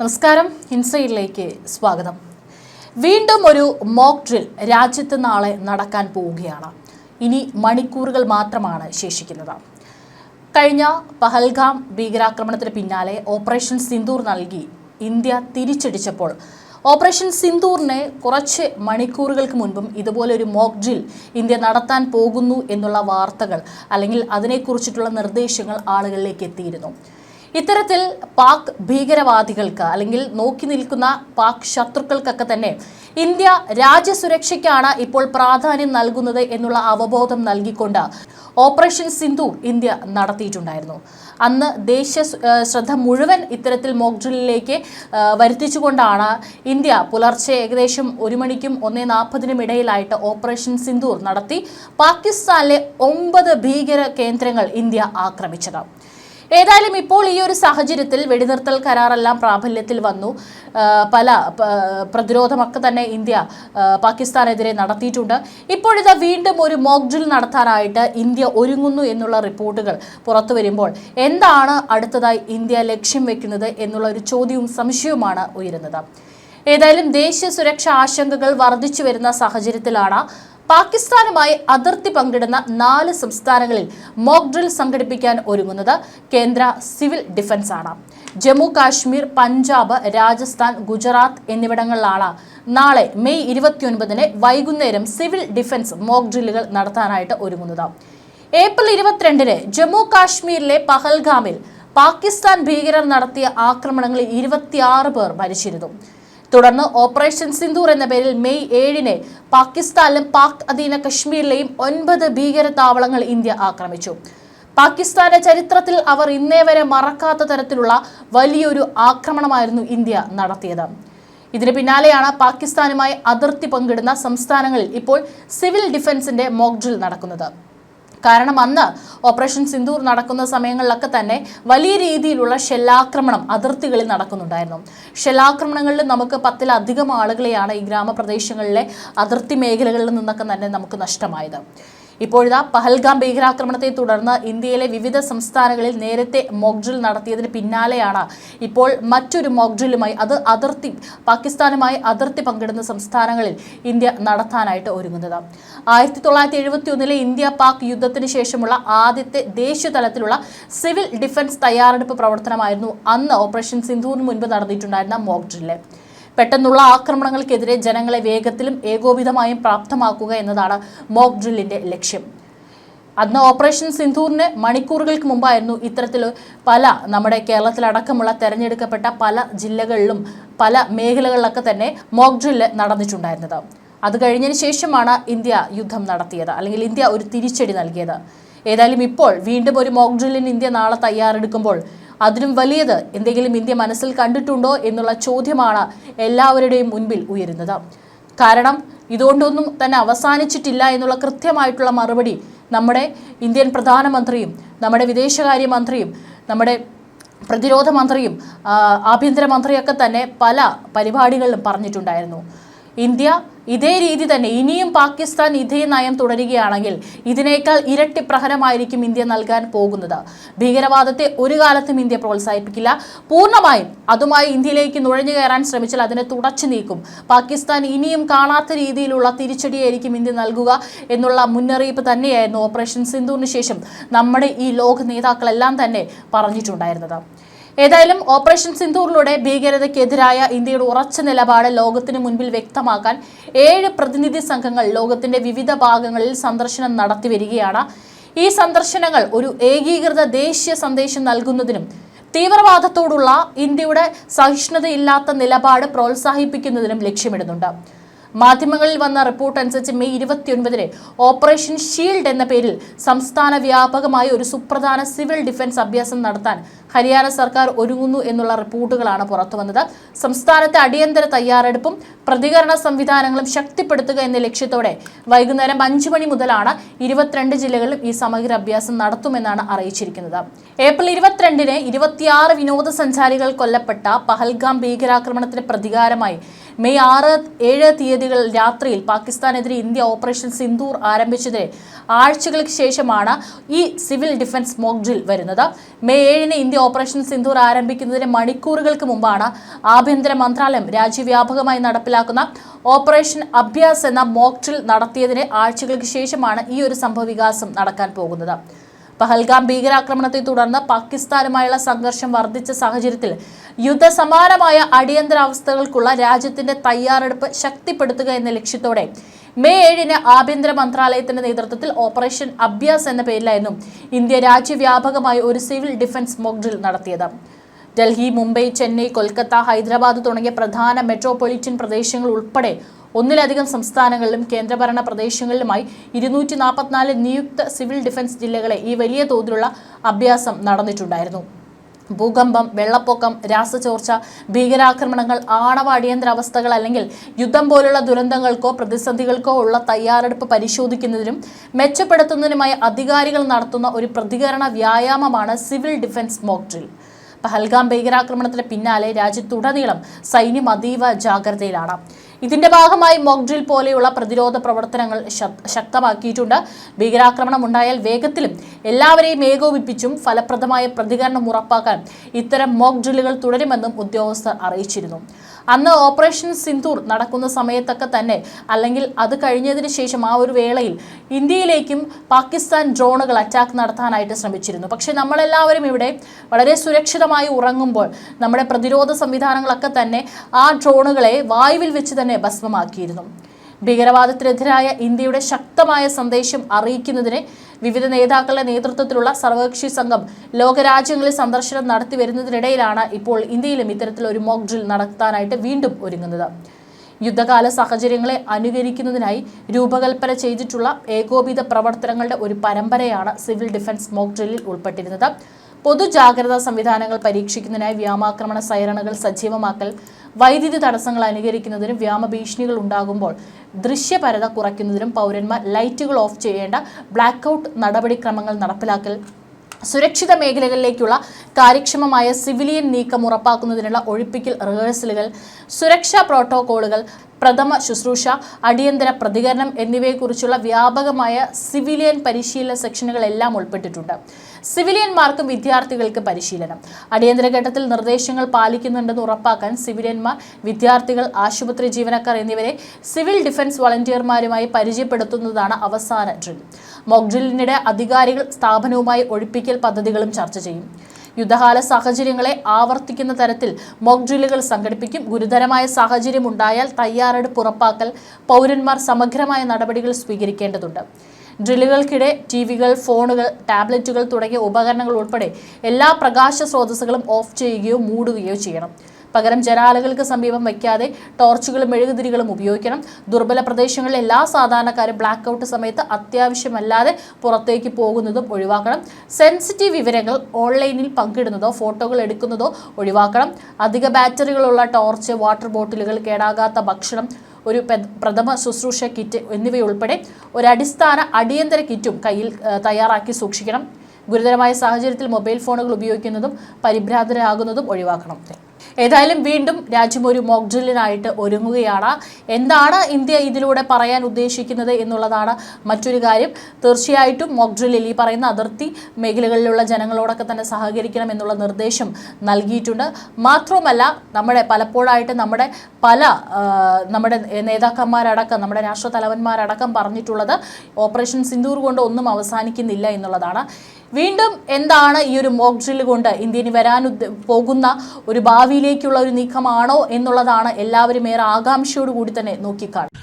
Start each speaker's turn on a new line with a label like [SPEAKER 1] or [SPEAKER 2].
[SPEAKER 1] നമസ്കാരം. ഇൻസൈഡിലേക്ക് സ്വാഗതം. വീണ്ടും ഒരു മോക്ക് ഡ്രിൽ രാജ്യത്ത് നാളെ നടക്കാൻ പോവുകയാണ്. ഇനി മണിക്കൂറുകൾ മാത്രമാണ് ശേഷിക്കുന്നത്. കഴിഞ്ഞ പഹൽഗാം ഭീകരാക്രമണത്തിന് പിന്നാലെ ഓപ്പറേഷൻ സിന്ദൂർ നൽകി ഇന്ത്യ തിരിച്ചടിച്ചപ്പോൾ ഓപ്പറേഷൻ സിന്ദൂറിനെ കുറച്ച് മണിക്കൂറുകൾക്ക് മുൻപും ഇതുപോലൊരു മോക്ക് ഡ്രിൽ ഇന്ത്യ നടത്താൻ പോകുന്നു എന്നുള്ള വാർത്തകൾ അല്ലെങ്കിൽ അതിനെക്കുറിച്ചിട്ടുള്ള നിർദ്ദേശങ്ങൾ ആളുകളിലേക്ക് എത്തിയിരുന്നു. ഇത്തരത്തിൽ പാക് ഭീകരവാദികൾക്ക് അല്ലെങ്കിൽ നോക്കി നിൽക്കുന്ന പാക് ശത്രുക്കൾക്കൊക്കെ തന്നെ ഇന്ത്യ രാജ്യസുരക്ഷയ്ക്കാണ് ഇപ്പോൾ പ്രാധാന്യം നൽകുന്നത് എന്നുള്ള അവബോധം നൽകിക്കൊണ്ട് ഓപ്പറേഷൻ സിന്ധു ഇന്ത്യ നടത്തിയിട്ടുണ്ടായിരുന്നു. അന്ന് ദേശീയ ശ്രദ്ധ മുഴുവൻ ഇത്തരത്തിൽ മോക്ഡ്രില്ലിലേക്ക് വരുത്തിച്ചുകൊണ്ടാണ് ഇന്ത്യ പുലർച്ചെ ഏകദേശം ഒരു മണിക്കും ഒന്നേ നാൽപ്പതിനും ഇടയിലായിട്ട് ഓപ്പറേഷൻ സിന്ധൂർ നടത്തി. പാകിസ്ഥാനിലെ ഒമ്പത് ഭീകര കേന്ദ്രങ്ങൾ ഇന്ത്യ ആക്രമിച്ചത്. ഏതായാലും ഇപ്പോൾ ഈ ഒരു സാഹചര്യത്തിൽ വെടിനിർത്തൽ കരാറെല്ലാം പ്രാബല്യത്തിൽ വന്നു. പല പ്രതിരോധമൊക്കെ തന്നെ ഇന്ത്യ പാകിസ്ഥാനെതിരെ നടത്തിയിട്ടുണ്ട്. ഇപ്പോഴിതാ വീണ്ടും ഒരു മോക്ക് ഡ്രിൽ നടത്താനായിട്ട് ഇന്ത്യ ഒരുങ്ങുന്നു എന്നുള്ള റിപ്പോർട്ടുകൾ പുറത്തു വരുമ്പോൾ എന്താണ് അടുത്തതായി ഇന്ത്യ ലക്ഷ്യം വെക്കുന്നത് എന്നുള്ള ഒരു ചോദ്യവും സംശയവുമാണ് ഉയരുന്നത്. ഏതായാലും ദേശീയ സുരക്ഷാ ആശങ്കകൾ വർദ്ധിച്ചു വരുന്ന സാഹചര്യത്തിലാണ് പാകിസ്ഥാനുമായി അതിർത്തി പങ്കിടുന്ന നാല് സംസ്ഥാനങ്ങളിൽ മോക്ക് ഡ്രിൽ സംഘടിപ്പിക്കാൻ ഒരുങ്ങുന്നത് കേന്ദ്ര സിവിൽ ഡിഫൻസ് ആണ് ജമ്മു കാശ്മീർ പഞ്ചാബ് രാജസ്ഥാൻ ഗുജറാത്ത് എന്നിവിടങ്ങളിലാണ് നാളെ മെയ് ഇരുപത്തിയൊൻപതിന് വൈകുന്നേരം സിവിൽ ഡിഫൻസ് മോക്ക് ഡ്രില്ലുകൾ നടത്താനായിട്ട് ഒരുങ്ങുന്നത്. ഏപ്രിൽ ഇരുപത്തിരണ്ടിന് ജമ്മു കാശ്മീരിലെ പഹൽഗാമിൽ പാകിസ്ഥാൻ ഭീകരർ നടത്തിയ ആക്രമണങ്ങളിൽ ഇരുപത്തിയാറ് പേർ മരിച്ചിരുന്നു. തുടർന്ന് ഓപ്പറേഷൻ സിന്ദൂർ എന്ന പേരിൽ മെയ് ഏഴിന് പാകിസ്ഥാനിലും പാക് അധീന കശ്മീരിലെയും ഒൻപത് ഭീകര താവളങ്ങൾ ഇന്ത്യ ആക്രമിച്ചു. പാകിസ്ഥാന്റെ ചരിത്രത്തിൽ അവർ ഇന്നേ വരെ മറക്കാത്ത തരത്തിലുള്ള വലിയൊരു ആക്രമണമായിരുന്നു ഇന്ത്യ നടത്തിയത്. ഇതിന് പിന്നാലെയാണ് പാകിസ്ഥാനുമായി അതിർത്തി പങ്കിടുന്ന സംസ്ഥാനങ്ങളിൽ ഇപ്പോൾ സിവിൽ ഡിഫൻസിന്റെ മോക്ഡ്രിൽ നടക്കുന്നത്. കാരണം അന്ന് ഓപ്പറേഷൻ സിന്ദൂർ നടക്കുന്ന സമയങ്ങളിലൊക്കെ തന്നെ വലിയ രീതിയിലുള്ള ഷെല്ലാക്രമണം അതിർത്തികളിൽ നടക്കുന്നുണ്ടായിരുന്നു. ഷെല്ലാക്രമണങ്ങളിൽ നമുക്ക് പത്തിലധികം ആളുകളെയാണ് ഈ ഗ്രാമപ്രദേശങ്ങളിലെ അതിർത്തി മേഖലകളിൽ നിന്നൊക്കെ തന്നെ നമുക്ക് നഷ്ടമായത്. ഇപ്പോഴിതാ പഹൽഗാം ഭീകരാക്രമണത്തെ തുടർന്ന് ഇന്ത്യയിലെ വിവിധ സംസ്ഥാനങ്ങളിൽ നേരത്തെ മോക്ഡ്രിൽ നടത്തിയതിന് പിന്നാലെയാണ് ഇപ്പോൾ മറ്റൊരു മോക്ഡ്രിലുമായി അത് അതിർത്തി പാകിസ്ഥാനുമായി അതിർത്തി പങ്കിടുന്ന സംസ്ഥാനങ്ങളിൽ ഇന്ത്യ നടത്താനായിട്ട് ഒരുങ്ങുന്നത്. ആയിരത്തി തൊള്ളായിരത്തി എഴുപത്തി ഒന്നിലെ ഇന്ത്യ പാക് യുദ്ധത്തിന് ശേഷമുള്ള ആദ്യത്തെ ദേശീയ തലത്തിലുള്ള സിവിൽ ഡിഫൻസ് തയ്യാറെടുപ്പ് പ്രവർത്തനമായിരുന്നു അന്ന് ഓപ്പറേഷൻ സിന്ധുവിന് മുൻപ് നടന്നിട്ടുണ്ടായിരുന്ന മോക്ക് ഡ്രില്ല് പെട്ടെന്നുള്ള ആക്രമണങ്ങൾക്കെതിരെ ജനങ്ങളെ വേഗത്തിലും ഏകോപിതമായും പ്രാപ്തമാക്കുക എന്നതാണ് മോക്ക് ഡ്രില്ലിന്റെ ലക്ഷ്യം. അന്ന് ഓപ്പറേഷൻ സിന്ധൂറിന് മണിക്കൂറുകൾക്ക് മുമ്പായിരുന്നു ഇത്തരത്തിൽ പല നമ്മുടെ കേരളത്തിലടക്കമുള്ള തെരഞ്ഞെടുക്കപ്പെട്ട പല ജില്ലകളിലും പല മേഖലകളിലൊക്കെ തന്നെ മോക്ക് ഡ്രില്ല് നടന്നിട്ടുണ്ടായിരുന്നത്. അത് കഴിഞ്ഞതിന് ശേഷമാണ് ഇന്ത്യ യുദ്ധം നടത്തിയത്. അല്ലെങ്കിൽ ഇന്ത്യ ഒരു തിരിച്ചടി നൽകിയത്. ഏതായാലും ഇപ്പോൾ വീണ്ടും ഒരു മോക്ക് ഡ്രില്ലിന് ഇന്ത്യ നാളെ തയ്യാറെടുക്കുമ്പോൾ അതിലും വലിയത് എന്തെങ്കിലും ഇന്ത്യ മനസ്സിൽ കണ്ടിട്ടുണ്ടോ എന്നുള്ള ചോദ്യമാണ് എല്ലാവരുടെയും മുൻപിൽ ഉയരുന്നത്. കാരണം ഇതുകൊണ്ടൊന്നും തന്നെ അവസാനിച്ചിട്ടില്ല എന്നുള്ള കൃത്യമായിട്ടുള്ള മറുപടി നമ്മുടെ ഇന്ത്യൻ പ്രധാനമന്ത്രിയും നമ്മുടെ വിദേശകാര്യമന്ത്രിയും നമ്മുടെ പ്രതിരോധ മന്ത്രിയും ആഭ്യന്തരമന്ത്രിയൊക്കെ ആഭ്യന്തര മന്ത്രിയൊക്കെ തന്നെ പല പരിപാടികളിലും പറഞ്ഞിട്ടുണ്ടായിരുന്നു. ഇന്ത്യ ഇതേ രീതി തന്നെ ഇനിയും പാകിസ്ഥാൻ ഇതേ നയം തുടരുകയാണെങ്കിൽ ഇതിനേക്കാൾ ഇരട്ടി പ്രഹരമായിരിക്കും ഇന്ത്യ നൽകാൻ പോകുന്നത്. ഭീകരവാദത്തെ ഒരു കാലത്തും ഇന്ത്യ പ്രോത്സാഹിപ്പിക്കില്ല. പൂർണമായും അതുമായി ഇന്ത്യയിലേക്ക് നുഴഞ്ഞു കയറാൻ ശ്രമിച്ചാൽ അതിനെ തുടച്ചു നീക്കും. പാകിസ്ഥാൻ ഇനിയും കാണാത്ത രീതിയിലുള്ള തിരിച്ചടിയായിരിക്കും ഇന്ത്യ നൽകുക എന്നുള്ള മുന്നറിയിപ്പ് തന്നെയായിരുന്നു ഓപ്പറേഷൻ സിന്ധുവിന് ശേഷം നമ്മുടെ ഈ ലോക നേതാക്കളെല്ലാം തന്നെ പറഞ്ഞിട്ടുണ്ടായിരുന്നത്. ഏതായാലും ഓപ്പറേഷൻ സിന്ധൂറിലൂടെ ഭീകരതയ്ക്കെതിരായ ഇന്ത്യയുടെ ഉറച്ച നിലപാട് ലോകത്തിന് മുൻപിൽ വ്യക്തമാക്കാൻ ഏഴ് പ്രതിനിധി സംഘങ്ങൾ ലോകത്തിന്റെ വിവിധ ഭാഗങ്ങളിൽ സന്ദർശനം നടത്തി വരികയാണ്. ഈ സന്ദർശനങ്ങൾ ഒരു ഏകീകൃത ദേശീയ സന്ദേശം നൽകുന്നതിനും തീവ്രവാദത്തോടുള്ള ഇന്ത്യയുടെ സഹിഷ്ണുതയില്ലാത്ത നിലപാട് പ്രോത്സാഹിപ്പിക്കുന്നതിനും ലക്ഷ്യമിടുന്നുണ്ട്. മാധ്യമങ്ങളിൽ വന്ന റിപ്പോർട്ട് അനുസരിച്ച് മെയ് ഇരുപത്തിയൊൻപതിന് ഓപ്പറേഷൻ ഷീൽഡ് എന്ന പേരിൽ സംസ്ഥാന വ്യാപകമായി ഒരു സുപ്രധാന സിവിൽ ഡിഫൻസ് അഭ്യാസം നടത്താൻ ഹരിയാന സർക്കാർ ഒരുങ്ങുന്നു എന്നുള്ള റിപ്പോർട്ടുകളാണ് പുറത്തുവന്നത്. സംസ്ഥാനത്തെ അടിയന്തര തയ്യാറെടുപ്പും പ്രതികരണ സംവിധാനങ്ങളും ശക്തിപ്പെടുത്തുക എന്ന ലക്ഷ്യത്തോടെ വൈകുന്നേരം അഞ്ചു മണി മുതലാണ് ഇരുപത്തിരണ്ട് ജില്ലകളിലും ഈ സമഗ്ര അഭ്യാസം നടത്തുമെന്നാണ് അറിയിച്ചിരിക്കുന്നത്. ഏപ്രിൽ ഇരുപത്തിരണ്ടിന് ഇരുപത്തിയാറ് വിനോദസഞ്ചാരികൾ കൊല്ലപ്പെട്ട പഹൽഗാം ഭീകരാക്രമണത്തിന് പ്രതികാരമായി മെയ് ആറ് ഏഴ് തീയതി തീയതികൾ രാത്രിയിൽ പാകിസ്ഥാനെതിരെ ഇന്ത്യ ഓപ്പറേഷൻ സിന്ദൂർ ആരംഭിച്ചതിന് ആഴ്ചകൾക്ക് ശേഷമാണ് ഈ സിവിൽ ഡിഫൻസ് മോക്ക് ഡ്രിൽ വരുന്നത്. മെയ് ഏഴിന് ഇന്ത്യ ഓപ്പറേഷൻ സിന്ദൂർ ആരംഭിക്കുന്നതിന് മണിക്കൂറുകൾക്ക് മുമ്പാണ് ആഭ്യന്തര മന്ത്രാലയം രാജ്യവ്യാപകമായി നടപ്പിലാക്കുന്ന ഓപ്പറേഷൻ അഭ്യാസ് എന്ന മോക്ക് ഡ്രിൽ നടത്തിയതിന് ആഴ്ചകൾക്ക് ശേഷമാണ് ഈ ഒരു സംഭവവികാസം നടക്കാൻ പോകുന്നത്. പഹൽഗാം ഭീകരാക്രമണത്തെ തുടർന്ന് പാകിസ്ഥാനുമായുള്ള സംഘർഷം വർദ്ധിച്ച സാഹചര്യത്തിൽ യുദ്ധസമാനമായ അടിയന്തരാവസ്ഥകൾക്കുള്ള രാജ്യത്തിന്റെ തയ്യാറെടുപ്പ് ശക്തിപ്പെടുത്തുക എന്ന ലക്ഷ്യത്തോടെ മെയ് ഏഴിന് ആഭ്യന്തര മന്ത്രാലയത്തിന്റെ നേതൃത്വത്തിൽ ഓപ്പറേഷൻ അഭ്യാസ് എന്ന പേരിലായിരുന്നു ഇന്ത്യ രാജ്യവ്യാപകമായി ഒരു സിവിൽ ഡിഫൻസ് മോക്ക് ഡ്രിൽ നടത്തിയത്. ഡൽഹി മുംബൈ ചെന്നൈ കൊൽക്കത്ത ഹൈദരാബാദ് തുടങ്ങിയ പ്രധാന മെട്രോപൊളിറ്റൻ പ്രദേശങ്ങൾ ഉൾപ്പെടെ ഒന്നിലധികം സംസ്ഥാനങ്ങളിലും കേന്ദ്രഭരണ പ്രദേശങ്ങളിലുമായി ഇരുന്നൂറ്റി നാൽപ്പത്തിനാല് നിയുക്ത സിവിൽ ഡിഫൻസ് ജില്ലകളെ ഈ വലിയ തോതിലുള്ള അഭ്യാസം നടന്നിട്ടുണ്ടായിരുന്നു. ഭൂകമ്പം വെള്ളപ്പൊക്കം രാസചോർച്ച ഭീകരാക്രമണങ്ങൾ ആണവ അടിയന്തരാവസ്ഥകൾ അല്ലെങ്കിൽ യുദ്ധം പോലുള്ള ദുരന്തങ്ങൾക്കോ പ്രതിസന്ധികൾക്കോ ഉള്ള തയ്യാറെടുപ്പ് പരിശോധിക്കുന്നതിനും മെച്ചപ്പെടുത്തുന്നതിനുമായി അധികാരികൾ നടത്തുന്ന ഒരു പ്രതികരണ വ്യായാമമാണ് civil defence mock drill. Pahalgam ഭീകരാക്രമണത്തിന് പിന്നാലെ രാജ്യത്തുടനീളം സൈന്യം അതീവ ജാഗ്രതയിലാണ്. ഇതിന്റെ ഭാഗമായി മോക്ഡ്രിൽ പോലെയുള്ള പ്രതിരോധ പ്രവർത്തനങ്ങൾ ശക്തമാക്കിയിട്ടുണ്ട്. ഭീകരാക്രമണം ഉണ്ടായാൽ വേഗത്തിലും എല്ലാവരെയും ഏകോപിപ്പിച്ചും ഫലപ്രദമായ പ്രതികരണം ഉറപ്പാക്കാൻ ഇത്തരം മോക്ഡ്രില്ലുകൾ തുടരുമെന്നും ഉദ്യോഗസ്ഥർ അറിയിച്ചിരുന്നു. അന്ന് ഓപ്പറേഷൻ സിന്ധൂർ നടക്കുന്ന സമയത്തൊക്കെ തന്നെ അല്ലെങ്കിൽ അത് കഴിഞ്ഞതിന് ശേഷം ആ ഒരു വേളയിൽ ഇന്ത്യയിലേക്കും പാകിസ്ഥാൻ ഡ്രോണുകൾ അറ്റാക്ക് നടത്താനായിട്ട് ശ്രമിച്ചിരുന്നു. പക്ഷേ നമ്മളെല്ലാവരും ഇവിടെ വളരെ സുരക്ഷിതമായി ഉറങ്ങുമ്പോൾ നമ്മുടെ പ്രതിരോധ സംവിധാനങ്ങളൊക്കെ തന്നെ ആ ഡ്രോണുകളെ വായുവിൽ വെച്ച് തന്നെ ഭസ്മമാക്കിയിരുന്നു. ഭീകരവാദത്തിനെതിരായ ഇന്ത്യയുടെ ശക്തമായ സന്ദേശം അറിയിക്കുന്നതിന് വിവിധ നേതാക്കളുടെ നേതൃത്വത്തിലുള്ള സർവകക്ഷി സംഘം ലോകരാജ്യങ്ങളിൽ സന്ദർശനം നടത്തി വരുന്നതിനിടയിലാണ് ഇപ്പോൾ ഇന്ത്യയിലും ഇത്തരത്തിലൊരു മോക്ക് ഡ്രിൽ നടത്താനായിട്ട് വീണ്ടും ഒരുങ്ങുന്നത്. യുദ്ധകാല സാഹചര്യങ്ങളെ അനുകരിക്കുന്നതിനായി രൂപകൽപ്പന ചെയ്തിട്ടുള്ള ഏകോപിത പ്രവർത്തനങ്ങളുടെ ഒരു പരമ്പരയാണ് സിവിൽ ഡിഫൻസ് മോക്ക് ഡ്രില്ലിൽ ഉൾപ്പെട്ടിരുന്നത്. പൊതുജാഗ്രതാ സംവിധാനങ്ങൾ പരീക്ഷിക്കുന്നതിനായി വ്യോമാക്രമണ സൈറണുകൾ സജീവമാക്കൽ വൈദ്യുതി തടസ്സങ്ങൾ അനുകരിക്കുന്നതിനും വ്യാമഭീഷണികൾ ഉണ്ടാകുമ്പോൾ ദൃശ്യപരത കുറയ്ക്കുന്നതിനും പൗരന്മാർ ലൈറ്റുകൾ ഓഫ് ചെയ്യേണ്ട ബ്ലാക്ക് ഔട്ട് നടപടിക്രമങ്ങൾ നടപ്പിലാക്കൽ സുരക്ഷിത മേഖലകളിലേക്കുള്ള കാര്യക്ഷമമായ സിവിലിയൻ നീക്കം ഉറപ്പാക്കുന്നതിനുള്ള ഒഴിപ്പിക്കൽ റിഹേഴ്സലുകൾ സുരക്ഷാ പ്രോട്ടോകോളുകൾ പ്രഥമ ശുശ്രൂഷ അടിയന്തര പ്രതികരണം എന്നിവയെക്കുറിച്ചുള്ള വ്യാപകമായ സിവിലിയൻ പരിശീലന സെക്ഷനുകളെല്ലാം ഉൾപ്പെട്ടിട്ടുണ്ട്. സിവിലിയന്മാർക്കും വിദ്യാർത്ഥികൾക്ക് പരിശീലനം. അടിയന്തര ഘട്ടത്തിൽ നിർദ്ദേശങ്ങൾ പാലിക്കുന്നുണ്ടെന്ന് ഉറപ്പാക്കാൻ സിവിലിയന്മാർ വിദ്യാർത്ഥികൾ ആശുപത്രി ജീവനക്കാർ എന്നിവരെ സിവിൽ ഡിഫൻസ് വളണ്ടിയർമാരുമായി പരിചയപ്പെടുത്തുന്നതാണ് അവസാന ഡ്രിൽ. മോക് ഡ്രില്ലിനിടെ അധികാരികൾ സ്ഥാപനവുമായി ഒഴിപ്പിക്കൽ പദ്ധതികളും ചർച്ച ചെയ്യും. യുദ്ധകാല സാഹചര്യങ്ങളെ ആവർത്തിക്കുന്ന തരത്തിൽ മോക് ഡ്രില്ലുകൾ സംഘടിപ്പിക്കും. ഗുരുതരമായ സാഹചര്യം ഉണ്ടായാൽ തയ്യാറെടുപ്പ് ഉറപ്പാക്കൽ പൗരന്മാർ സമഗ്രമായ നടപടികൾ സ്വീകരിക്കേണ്ടതുണ്ട്. ഡ്രില്ലുകൾക്കിടെ ടി വികൾ ഫോണുകൾ ടാബ്ലറ്റുകൾ തുടങ്ങിയ ഉപകരണങ്ങൾ ഉൾപ്പെടെ എല്ലാ പ്രകാശ സ്രോതസ്സുകളും ഓഫ് ചെയ്യുകയോ മൂടുകയോ ചെയ്യണം. പകരം ജനാലകൾക്ക് സമീപം വയ്ക്കാതെ ടോർച്ചുകളും മെഴുകുതിരികളും ഉപയോഗിക്കണം. ദുർബല പ്രദേശങ്ങളിലെ എല്ലാ സാധാരണക്കാരും ബ്ലാക്ക് ഔട്ട് സമയത്ത് അത്യാവശ്യമല്ലാതെ പുറത്തേക്ക് പോകുന്നതും ഒഴിവാക്കണം. സെൻസിറ്റീവ് വിവരങ്ങൾ ഓൺലൈനിൽ പങ്കിടുന്നതോ ഫോട്ടോകൾ എടുക്കുന്നതോ ഒഴിവാക്കണം. അധിക ബാറ്ററികളുള്ള ടോർച്ച് വാട്ടർ ബോട്ടിലുകൾ കേടാകാത്ത ഭക്ഷണം ഒരു പ്രഥമ ശുശ്രൂഷ കിറ്റ് എന്നിവയുൾപ്പെടെ ഒരു അടിസ്ഥാന അടിയന്തര കിറ്റും കയ്യിൽ തയ്യാറാക്കി സൂക്ഷിക്കണം. ഗുരുതരമായ സാഹചര്യത്തിൽ മൊബൈൽ ഫോണുകൾ ഉപയോഗിക്കുന്നതും പരിഭ്രാന്തരാകുന്നതും ഒഴിവാക്കണം. ഏതായാലും വീണ്ടും രാജ്യം ഒരു മോക്ഡ്രില്ലിനായിട്ട് ഒരുങ്ങുകയാണ്. എന്താണ് ഇന്ത്യ ഇതിലൂടെ പറയാൻ ഉദ്ദേശിക്കുന്നത് എന്നുള്ളതാണ് മറ്റൊരു കാര്യം. തീർച്ചയായിട്ടും മോക്ഡ്രില്ലിൽ ഈ പറയുന്ന അതിർത്തി മേഖലകളിലുള്ള ജനങ്ങളോടൊക്കെ തന്നെ സഹകരിക്കണം എന്നുള്ള നിർദ്ദേശം നൽകിയിട്ടുണ്ട്. മാത്രവുമല്ല നമ്മുടെ പലപ്പോഴായിട്ട് നമ്മുടെ പല നമ്മുടെ നേതാക്കന്മാരടക്കം നമ്മുടെ രാഷ്ട്ര തലവന്മാരടക്കം പറഞ്ഞിട്ടുള്ളത് ഓപ്പറേഷൻ സിന്ദൂർ കൊണ്ട് ഒന്നും അവസാനിക്കുന്നില്ല എന്നുള്ളതാണ്. വീണ്ടും എന്താണ് ഈ ഒരു മോക് ഡ്രില്ല് കൊണ്ട് ഇന്ത്യന് വരാൻ പോകുന്ന ഒരു ഭാവിയിലേക്കുള്ള ഒരു നീക്കമാണോ എന്നുള്ളതാണ് എല്ലാവരും ഏറെ ആകാംക്ഷയോടുകൂടി തന്നെ നോക്കിക്കാണും